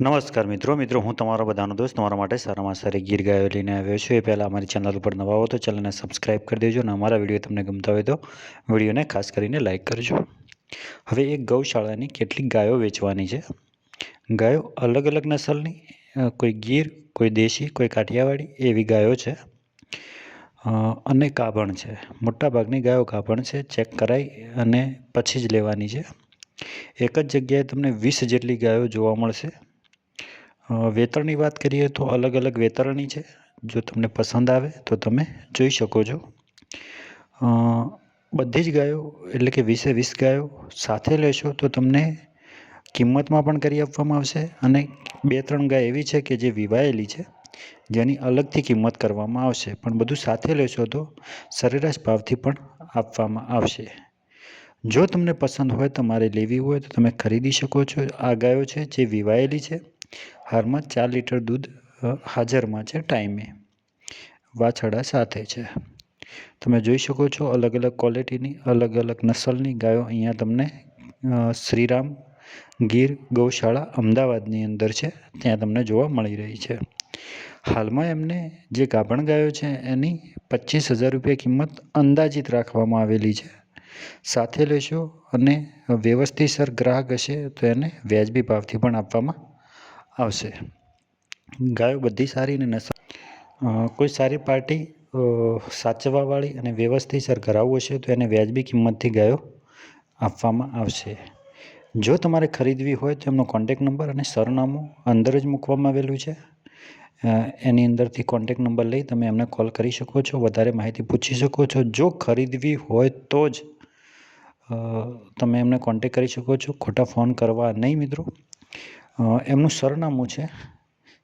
નમસ્કાર મિત્રો મિત્રો, હું તમારો બધાનો દોસ્ત, તમારા માટે સારામાં સારી ગીર ગાયો લઈને આવ્યો છું. એ પહેલાં અમારી ચેનલ ઉપર નવા હો તો ચેનલને સબસ્ક્રાઈબ કરી દેજો અને અમારા વીડિયો તમને ગમતા હોય તો વિડીયોને ખાસ કરીને લાઇક કરજો. હવે એક ગૌશાળાની કેટલીક ગાયો વેચવાની છે. ગાયો અલગ અલગ નસલની કોઈ ગીર, કોઈ દેશી, કોઈ કાઠિયાવાડી એવી ગાયો છે. અને કાભણ છે. મોટાભાગની ગાયો કાભણ છે, ચેક કરાઈ અને પછી જ લેવાની છે. એક જ જગ્યાએ તમને વીસ જેટલી ગાયો જોવા મળશે. વેતરણની વાત કરીએ તો અલગ અલગ વેતરણી છે. જો તમને પસંદ આવે તો તમે જોઈ શકો છો. બધી જ ગાયો, એટલે કે વીસે વીસ ગાયો સાથે લેશો તો તમને કિંમતમાં પણ કરી આપવામાં આવશે અને બે ત્રણ ગાય એવી છે કે જે વિવાયેલી છે, જેની અલગથી કિંમત કરવામાં આવશે. પણ બધું સાથે લેશો તો સરેરાશ ભાવથી પણ આપવામાં આવશે. જો તમને પસંદ હોય તમારે લેવી હોય તો તમે ખરીદી શકો છો. આ ગાયો છે જે વિવાયેલી છે. હાલમાં ચાર લીટર દૂધ હાજરમાં છે ટાઈમે. વાછડા સાથે છે. તમે જોઈ શકો છો અલગ અલગ ક્વોલિટીની અલગ અલગ નસલની ગાયો અહીંયા તમને શ્રીરામ ગીર ગૌશાળા અમદાવાદની અંદર છે. ત્યાં તમને જોવા મળી રહી છે. હાલમાં એમને જે ગાભણ ગાયો છે એની પચીસ હજાર રૂપિયા કિંમત અંદાજિત રાખવામાં આવેલી છે. સાથે લેશો અને વ્યવસ્થિતસર ગ્રાહક હશે તો એને વ્યાજબી ભાવથી પણ આપવામાં આવશે. ગાયો બધી સારી અને નસલ કોઈ સારી પાર્ટી સાચવાવાળી અને વ્યવસ્થિતસર કરાવવું હશે તો એને વ્યાજબી કિંમતથી ગાયો આપવામાં આવશે. જો તમારે ખરીદવી હોય તો એમનો કોન્ટેક નંબર અને સરનામું અંદર જ મૂકવામાં આવેલું છે. એની અંદરથી કોન્ટેક નંબર લઈ તમે એમને કોલ કરી શકો છો, વધારે માહિતી પૂછી શકો છો. જો ખરીદવી હોય તો જ તમે એમને કોન્ટેક કરી શકો છો. ખોટા ફોન કરવા નહીં મિત્રો. એમનું સરનામું છે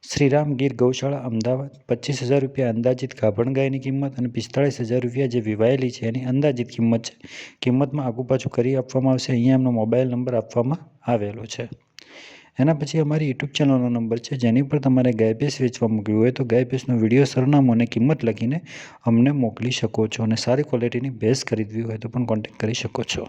શ્રીરામ ગીર ગૌશાળા, અમદાવાદ. પચીસ હજાર રૂપિયા અંદાજિત ગાભણ ગાયની કિંમત અને પિસ્તાળીસ હજાર રૂપિયા જે વિવાયેલી છે એની અંદાજિત કિંમત છે. કિંમતમાં આગુ પાછું કરી આપવામાં આવશે. અહીંયા એમનો મોબાઈલ નંબર આપવામાં આવેલો છે. એના પછી અમારી યુટ્યુબ ચેનલનો નંબર છે. જેની પર તમારે ગાય ભેંસ વેચવા મૂકવી હોય તો ગાય ભેંસનો વીડિયો, સરનામું અને કિંમત લખીને અમને મોકલી શકો છો અને સારી ક્વોલિટીની ભેંસ ખરીદવી હોય તો પણ કોન્ટેક્ટ કરી શકો છો.